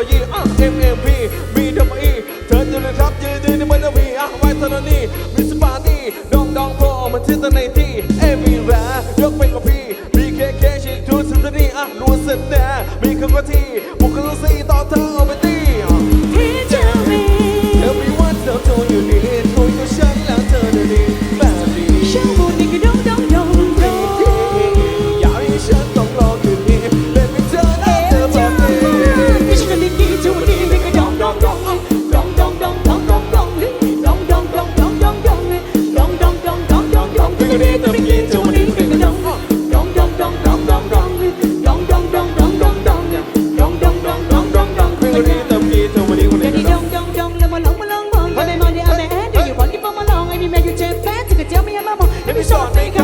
ลยีอะ MMP BWE เธอจะเลยครับยืนยืนในเมือวีอะไว้ตอนนี้มิสปาร์ตี้ดองดองโผล่มาที่สะในที่เอวีแายกเป็นกับพี่ BKK ชิงทูสุดนี่อะล้นเสร็แน่มีคำว่าที่บุคคลสี่ long, now my long, my long, long. Every money I'm at, do you want it for my long? Every man you turn fat, take a tell me I'm a mom. Every song they come.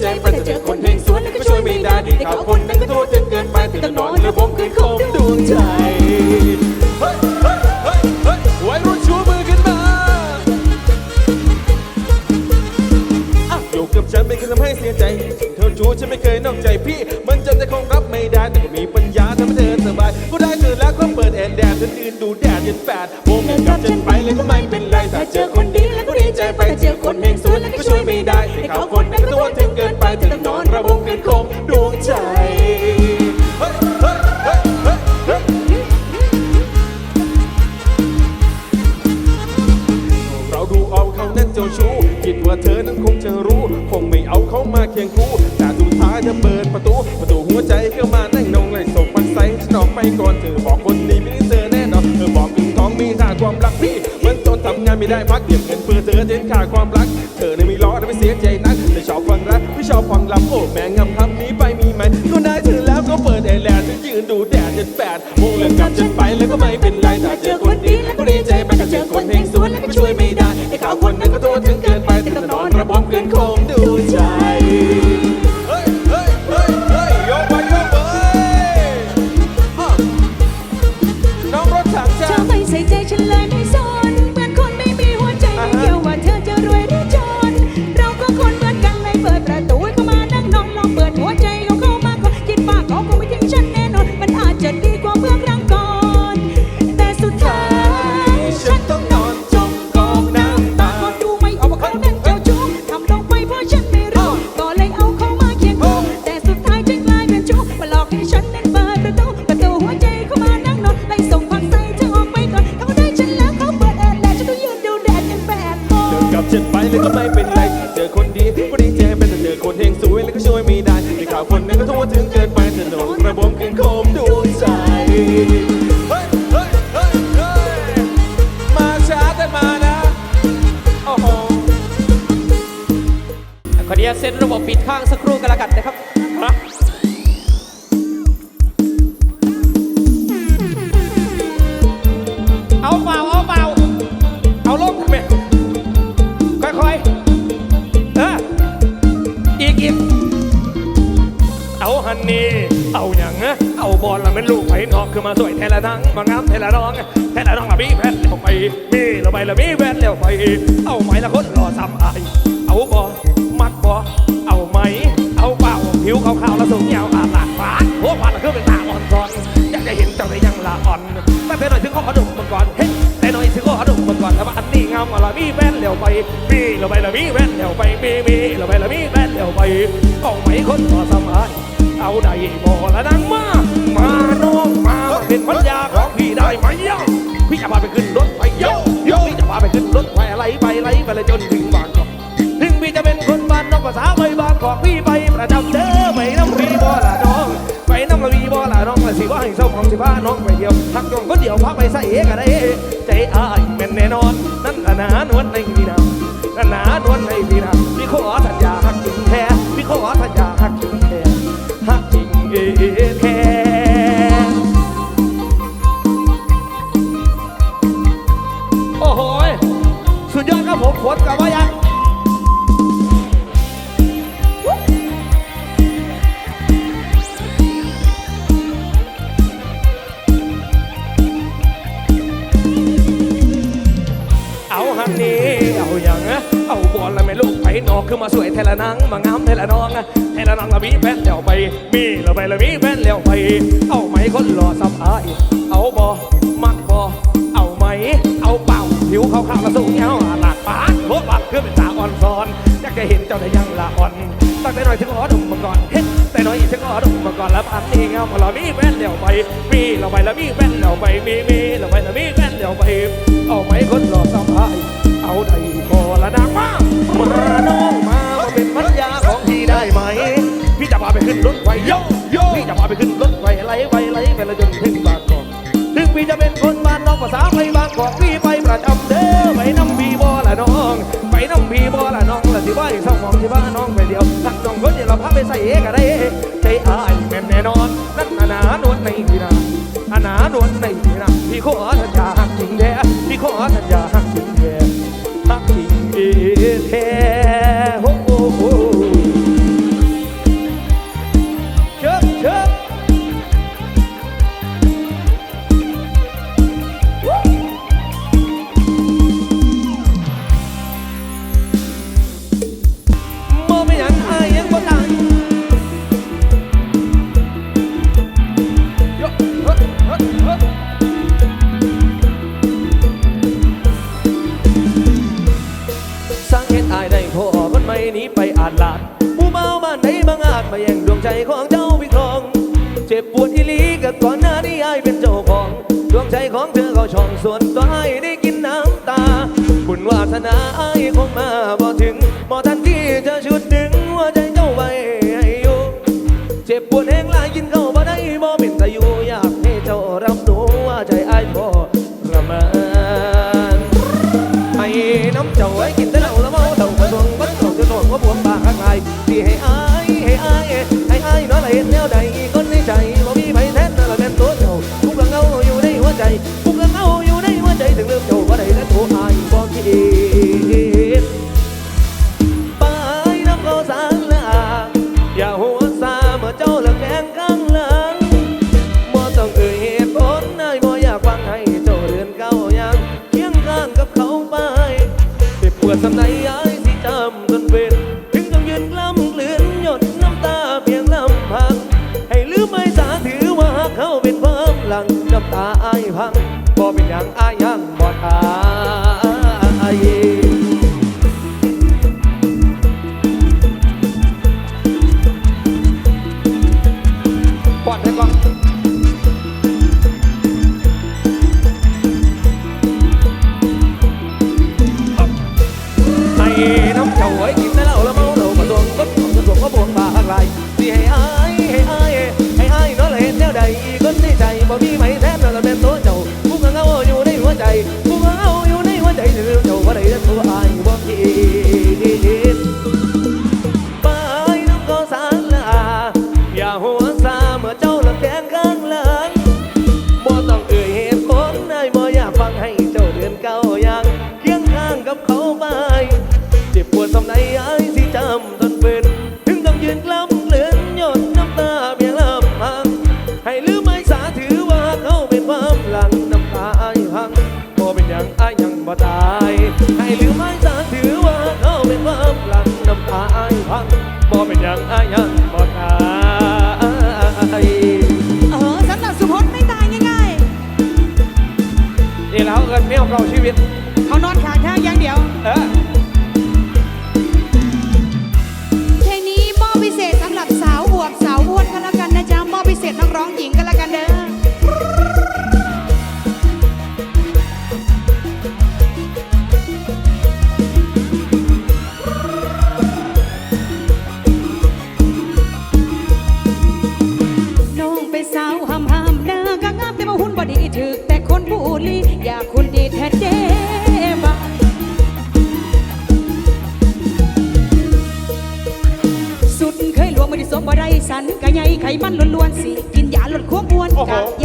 ใจไปแต่เจอคนใงสวนนั้นก็ช่วยไม่ได้ดีข่าคนนั้นก็โทษจนเกินไปติดนอนแล้วมขึ้นคงดวงใจเฮ้ยเฮ้ยเฮ้ยเฮ้ยวัรุ่ชูมือขึ้นมาอะอยู่กับฉันไม่เคยทำให้เสียใจเธอชูฉันไม่เคยนอกใจพี่ มันจำใจคงรับไม่ได้แต่ก็มีปัญญาทำให้เธอสบายก็ได้เธอแล้วก็เปิดแอนแดดฉันยืนดูแดดยันแปดายถึงนอนระบงกันคงดวงใจเราดูเอาเขาน่นเจ้าชู้คิดว่าเธอนั้นคงจะรู้ คงไม่เอาเขามาเคียงคู่แต่ดูท้าจะเปิดประตู ประตูหัวใจเข้ามาแน่นงเลยส่งมันใส่ฉันออกไปก่อนเธอบอกคนนี้ไม่ได้เจอแน่นอนเธอบอกถึงท้องมีค่าความรักพี่มันจนทำงานไม่ได้พักเดี๋ยวเงินเพื่อเธอเดินค่าความรัก เธอเลยไม่ร้อะไม่เสียใจนักเธอชอบฟัง ชอบฟังลำโอ้แม่งับคำนี้ไปมีไหมก็ได้ถึอแล้วก็เปิดแอร์แลนด์จะยืนดูแดดจะแปดโมงแล้วกลับฉันไปแล้วก็ไม่เป็นไรถ้าเจอคนดีแล้วก็ดีใจไปถ้าเจอคนเฮงสวนแล้วก็ช่วยไม่ได้ไอ้เขาคนนั้นก็ตัวถึงเกินไปแต่ตอนนอนระบมเกินคงดู คนเฮงสวยแล้วก็ชว เลี้วไปมีละไปละมีแพทเลี้ยวไปเอาไหมละคนรอซ้ำอเอาบอมักบอเอาไหม เอาเปล่าผิวขาวๆแล้วสูงยาวอาหลากฟ้าโอ้ฟ้าละคือเป็นตาอ่อนซอนอยากจะเห็นเจ้าในยังละอ่อนแต่เธอหน่อยถึงขอดุมมันก่อนเฮ้ยแต่หน่อยถึงขอดุมมันก่อนแล้วว่าอันนี้งามละมีแพทเลี้ยวไปมีละไปละมีแพทเลี้ยวไปมีมีละไปละมีแพทเลี้ยวไปเอาไหมคนรอซ้ำอเอาได้บ่ละนังมามาน้องมาเป็นพันยาของพี่ได้ไหมย้า ขึ้นรถไฟอะไรไปไหลไปเลยจนถึงบางกอกถึงพี่จะเป็นคนบ้านนอกภาษาไปบางกอกพี่ไปประจำเด้อไปน้ำพี่บ่ละน้อง ไปน้ำละวีบ่ละน้องละสิว่าให้เศร้าของสิพาน้องไปเดียวทักยองก็เดียวพาไปใส่เอกอะไรใจอ้ายแม่นแน่นอนนั่นละนานวลในพี่น แม่ลูกไปนอกคือมาสวยเทละนังมางามเทละน้องเทละนังละมีแฟนเลี้ยวไป มีละไปละมีแฟนเลี้ยวไป เอาไหมคนรอซ้ำอายเอาบอมักบอเอาไหม เอาเป่าผิวขาวๆละสูงเงาหลากปากโคตรบัดคือเป็นตาอ่อนซอนอยากจะเห็นเจ้าได้ยังละอ่อนตั้งแต่น้อยถึงขอดมมาก่อนเฮ้แต่น้อยถึงขอดมมาก่อนแล้วพันนี่เงาพอเรามีแฟนเลี้ยวไป มีละไปละมีแฟนเลี้ยวไปมีมีละไปละมีแฟนเลี้ยวไป เอาไหมคนรอซ้ำอาย เอาได้พอละนางมามาน้องมามาเป็นพันยาของพี่ได้ไหม พี่จะพาไปขึ้นรถไฟโยโยพี่จะพาไปขึ้นรถไฟไหลไปไหลไปละจนถึงบางกอกถึงพี่จะเป็นคนบ้านนอกภาษาไปบางกอกพี่ไปประจำเด้อไปน้ำพี่บ่ละน้อง ไปน้ำพี่บ่ละน้องละสิว่าอีกสองมองสิว่าน้องไปเดียวทักน้องคนเดียวเราพาไปใส่เอกอะไรใจอายแม่นแน่นอนนั่นอนานวลในพี่นาอนานวลในพี่นาพี่ขอสัญญาจริงแท้พี่ขอสัญญา ริง ใจของเธอเขาช่องส่วนตัวอายได้กินน้ำตา บุญวาสนาไอายคงมาบ่ถึงบ่ทันที่จะชุดดึงหัวใจเจ้าไว้ให้อยู่เจ็บปวดแห้งหลายกินเข้าบ่ได้บ่เป็นตาอยู่อยากให้เจ้ารับรู้ว่าใจไอายพอประมาณให้น้ำเจ้าไว้กินแต่เหล้าแล้วเมาเต่ามาทวงบัดเขาจะนอนว่าบวมปากข้างในที่ให้อา ลังน้ำตาอายพังบ่เป็นอย่างอายยังบ่ตาย มีไหมแทนนั่นละเป็นตัวเจ้าผู้ก็เงาอยู่ในหัวใจผู้ก็เงาอยู่ในหัวใจที่เจ้าบ่ได้และตัวอายบ่กี่ หรือไม่ตาถือว่าเขาเป็นความหลังนำพาอาพังบ่เป็นอย่างอายังบ่ตายเออสำหรับสุพจน์ไม่ตายง่ายๆนี่แล้วกันแนวเราชีวิต เขานอนขาแข้งอย่างเดียว เออเพลงนี้มอบพิเศษสำหรับสาวอวบสาวอ้วนกันแล้วกันนะจ๊ะมอบพิเศษนักร้องหญิงกันแล้วกัน บ่ได้สันกะใหญ่ไขมันล้วนๆสิ กินยาลดความอ้วนกะย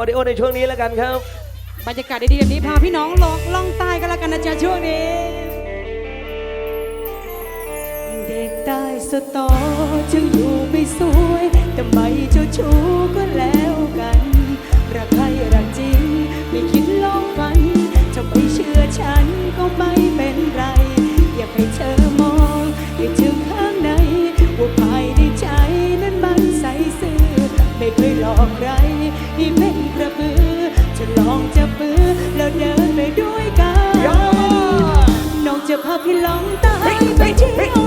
วิดีโอในช่วงนี้แล้วกันครับ บรรยากาศดีๆแบบนี้พาพี่น้องลองล่องใต้กันแล้วกันนะจ๊ะช่วงนี้ เด็กใต้สตอจึงอยู่ไม่สวยทำไมเจ้าชู้ พี่ลองตายไปเที่ยว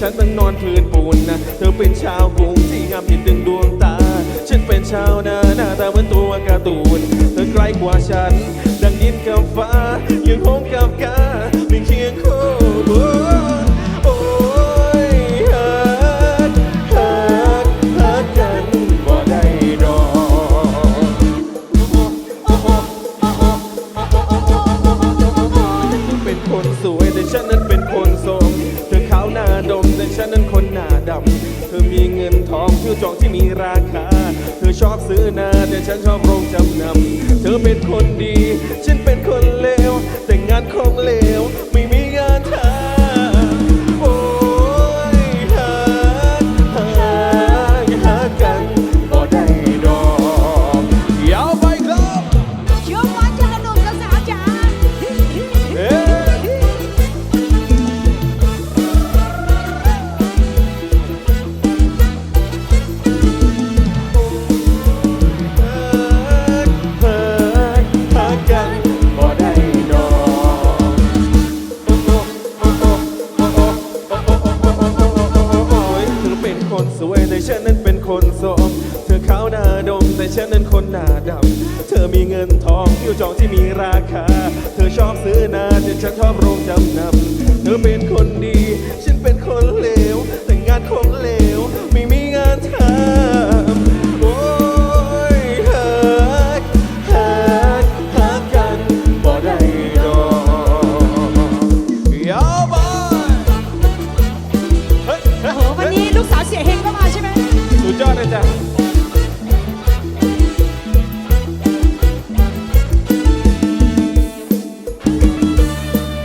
ฉันต้องนอนพื้นปูนนะ เธอเป็นชาวกรุงที่งามยิ่งดึงดวงตา ฉันเป็นชาวนาหน้าตาเหมือนตัวการ์ตูน เธอใกล้กว่าฉัน ดังยินกับฟ้า ซื้อจองที่มีราคา เธอชอบซื้อนาแต่ฉันชอบโรงจำนำ เธอเป็นคนดี ฉันเป็นคน คนโสม เธอขาวหน้าดม แต่ฉันนั้นคนหน้าดำ เธอมีเงินทองผิวจองที่มีราคา เธอชอบซื้อนาแต่ฉันชอบโรงจำนำ เธอเป็นคนดี ฉันเป็นคนเลว แต่งานคงเลวไม่มี